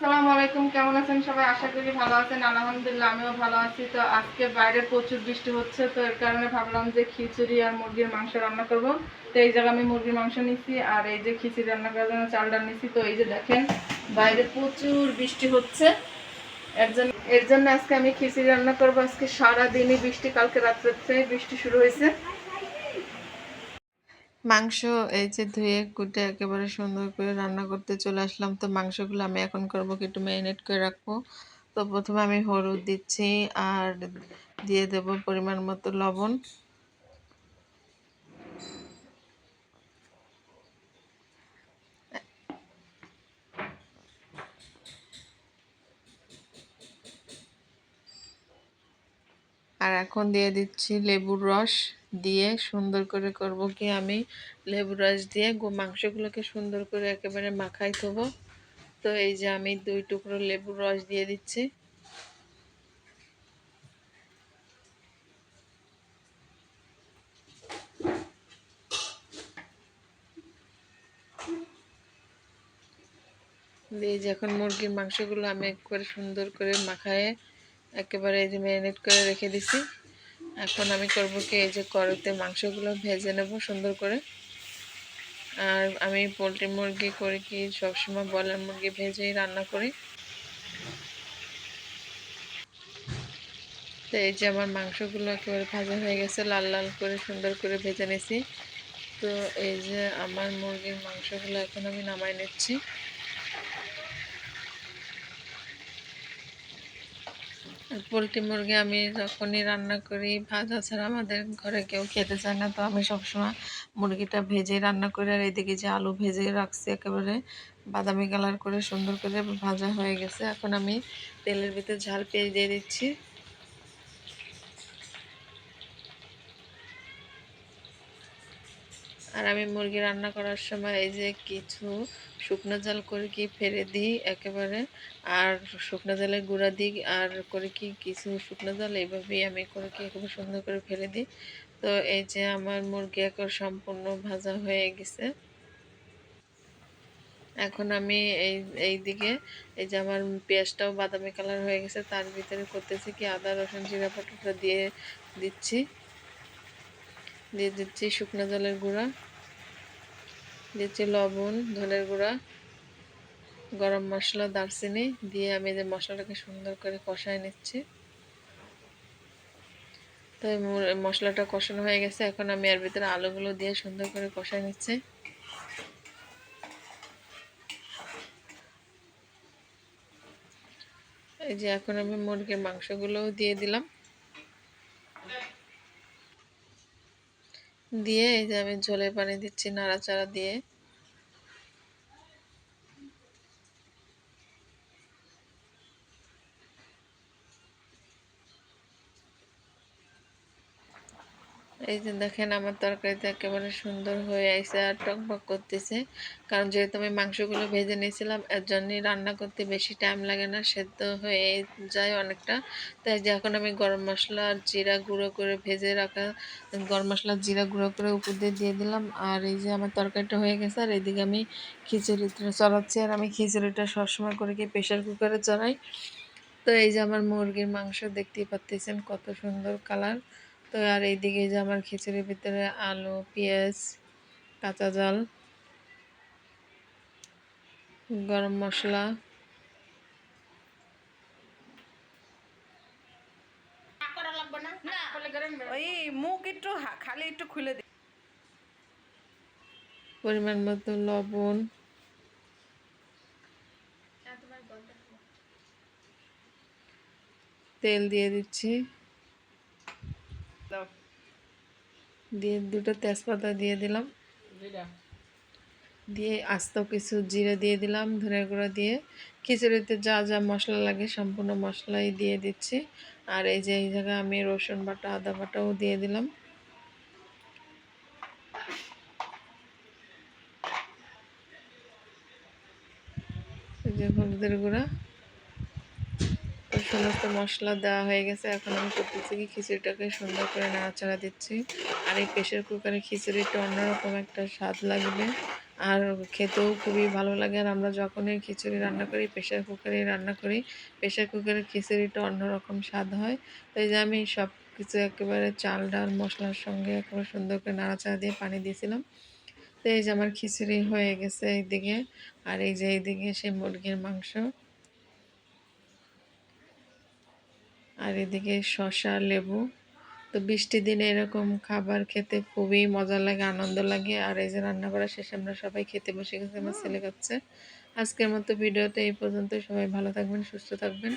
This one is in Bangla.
আসসালামু আলাইকুম, কেমন আছেন সবাই? আশা করি ভালো আছেন। আলহামদুলিল্লাহ, আমিও ভালো আছি। তো আজকে বাইরে প্রচুর বৃষ্টি হচ্ছে, তো এর কারণে ভাবলাম যে খিচুড়ি আর মুরগির মাংস রান্না করব। তো এই জায়গায় আমি মুরগির মাংস নিছি, আর এই যে খিচুড়ি রান্না করার জন্য চাল ডাল নিছি। তো এই যে দেখেন, বাইরে প্রচুর বৃষ্টি হচ্ছে। এর জন্য এর জন্য আজকে আমি খিচুড়ি রান্না করব। আজকে সারাদিনই বৃষ্টি, কালকে রাত্রে বৃষ্টি শুরু হয়েছে। মাংস, এই যে ধুয়ে কুটে একেবারে সুন্দর করে রান্না করতে চলে আসলাম। তো মাংসগুলো আমি এখন করব কি একটু ম্যারিনেট করে রাখব। তো প্রথমে আমি হলুদ দিচ্ছি আর দিয়ে দেব পরিমাণ মতো লবণ। আর এখন দিয়ে দিচ্ছি লেবুর রস দিয়ে সুন্দর করে করব কি আমি লেবুর রস দিয়ে মাংসগুলোকে সুন্দর করে একেবারে মাখাই থবো তো এই যে আমি দুই টুকরো লেবুর রস দিয়ে দিচ্ছি। দিয়ে যে এখন মুরগির মাংসগুলো আমি একবারে সুন্দর করে মাখায়ে একেবারে এই যে ম্যারিনেট করে রেখে দিছি। এখন আমি করব কি এই যে কড়াইতে মাংসগুলো ভেজে নেব সুন্দর করে। আর আমি পোলট্রি মুরগি করে কি সবসময় বলার মুরগি ভেজেই রান্না করি। তো এই যে আমার মাংসগুলো একেবারে ভাজা হয়ে গেছে, লাল লাল করে সুন্দর করে ভেজে নিয়েছি তো এই যে আমার মুরগির মাংসগুলো এখন আমি নামাই নিচ্ছি। পোলট্রি মুরগি আমি যখনই রান্না করি, ভাজা ছাড়া আমাদের ঘরে কেউ খেতে চায় না। তো আমি সবসময় মুরগিটা ভেজে রান্না করি আর এদিকে যে আলু ভেজে রাখছি একেবারে বাদামি কালার করে সুন্দর করে ভাজা হয়ে গেছে। এখন আমি তেলের ভিতরে ঝাল পেঁয়াজ দিয়ে দিচ্ছি। আর আমি মুরগি রান্না করার সময় এই যে কিছু শুকনো জাল করে কি ফেলে দিই একেবারে? আর শুকনো জালের গুঁড়া দিই আর করে কি কিছু শুকনো জাল এইভাবেই আমি করে কি খুব সুন্দর করে ফেলে দিই। তো এই যে আমার মুরগি এখন সম্পূর্ণ ভাজা হয়ে গেছে। এখন আমি এই এই দিকে, এই যে আমার পেঁয়াজটাও বাদামি কালার হয়ে গেছে, তার ভিতরে করতেছি কি আদা, রসুন, জিরা পাটাটা দিয়ে দিচ্ছি। দিয়ে দিচ্ছি শুকনো জলের গুঁড়া। দিচ্ছি লবণ, ধনের গুঁড়া, গরম মশলা, দারচিনি দিয়ে আমি যে মশলাটাকে সুন্দর করে কষায় নিচ্ছি। তো মশলাটা কষানো হয়ে গেছে, এখন আমি এর ভিতরে আলুগুলো দিয়ে সুন্দর করে কষায় নিচ্ছি। এই যে এখন আমি মুরগির মাংসগুলোও দিয়ে দিলাম। দিয়ে এই যে আমি ঝোলের পানি দিচ্ছি নাড়াচাড়া দিয়ে। এই যে দেখেন আমার তরকারিতে একেবারে সুন্দর হয়ে আইসে আর টকবক করতেছে। কারণ যেহেতু আমি মাংসগুলো ভেজে নিয়েছিলাম, এর জন্যই রান্না করতে বেশি টাইম লাগে না, সেদ্ধ হয়ে যায় অনেকটা। তাই যে এখন আমি গরম মশলা আর জিরা গুঁড়ো করে ভেজে রাখা, গরম মশলা জিরা গুঁড়ো করে উপর দিয়ে দিয়ে দিলাম। আর এই যে আমার তরকারিটা হয়ে গেছে, আর এদিকে আমি খিচুড়িটা চড়াচ্ছি। আর আমি খিচুড়িটা সবসময় করে কি প্রেশার কুকারে চড়াই। তো এই যে আমার মুরগির মাংস দেখতেই পাচ্ছেন কত সুন্দর কালার তো আর এইদিকে যে আমার খিচুড়ির ভিতরে আলু পেঁয়াজ কাঁচা জল গরম মশলা। ওই মুখ একটু খালি একটু খুলে দিই পরিমাণ মতো লবণ। তেল দিয়ে দিচ্ছি। দিয়ে দুটো তেজপাতা দিয়ে দিলাম। দিয়ে আস্ত কিছু জিরে দিয়ে দিলাম ধনের গুঁড়ো দিয়ে। খিচুড়িতে যা যা মশলা লাগে সম্পূর্ণ মশলাই দিয়ে দিচ্ছি। আর এই যে এই জায়গায় আমি রসুন বাটা আদা বাটাও দিয়ে দিলাম। যে হলুদের গুঁড়া। সমস্ত মশলা দেওয়া হয়ে গেছে। এখন আমি করতেছি কি খিচুড়িটাকে সুন্দর করে নাড়াচাড়া দিচ্ছি। আর এই প্রেশার কুকারে খিচুড়িটা অন্যরকম একটা স্বাদ লাগবে। আর খেতেও খুবই ভালো লাগে। আর আমরা যখনই খিচুড়ি রান্না করি প্রেশার কুকারেই রান্না করি প্রেশার কুকারের খিচুড়িটা অন্যরকম স্বাদ হয়। তো এই যে আমি সব কিছু একেবারে চাল, ডাল, মশলার সঙ্গে একেবারে সুন্দর করে নাড়াচাড়া দিয়ে পানি দিয়েছিলাম। তো এই যে আমার খিচুড়ি হয়ে গেছে এইদিকে। আর এই যে এইদিকে সেই মুরগির মাংস। আর এদিকে শশা লেবু। তো বৃষ্টির দিনে এরকম খাবার খেতে খুবই মজা লাগে, আনন্দ লাগে। আর এই যে রান্না করা শেষে আমরা সবাই খেতে বসে গেছি, আমার ছেলে খাচ্ছে। আজকের মতো ভিডিওতে এই পর্যন্ত সবাই ভালো থাকবেন, সুস্থ থাকবেন।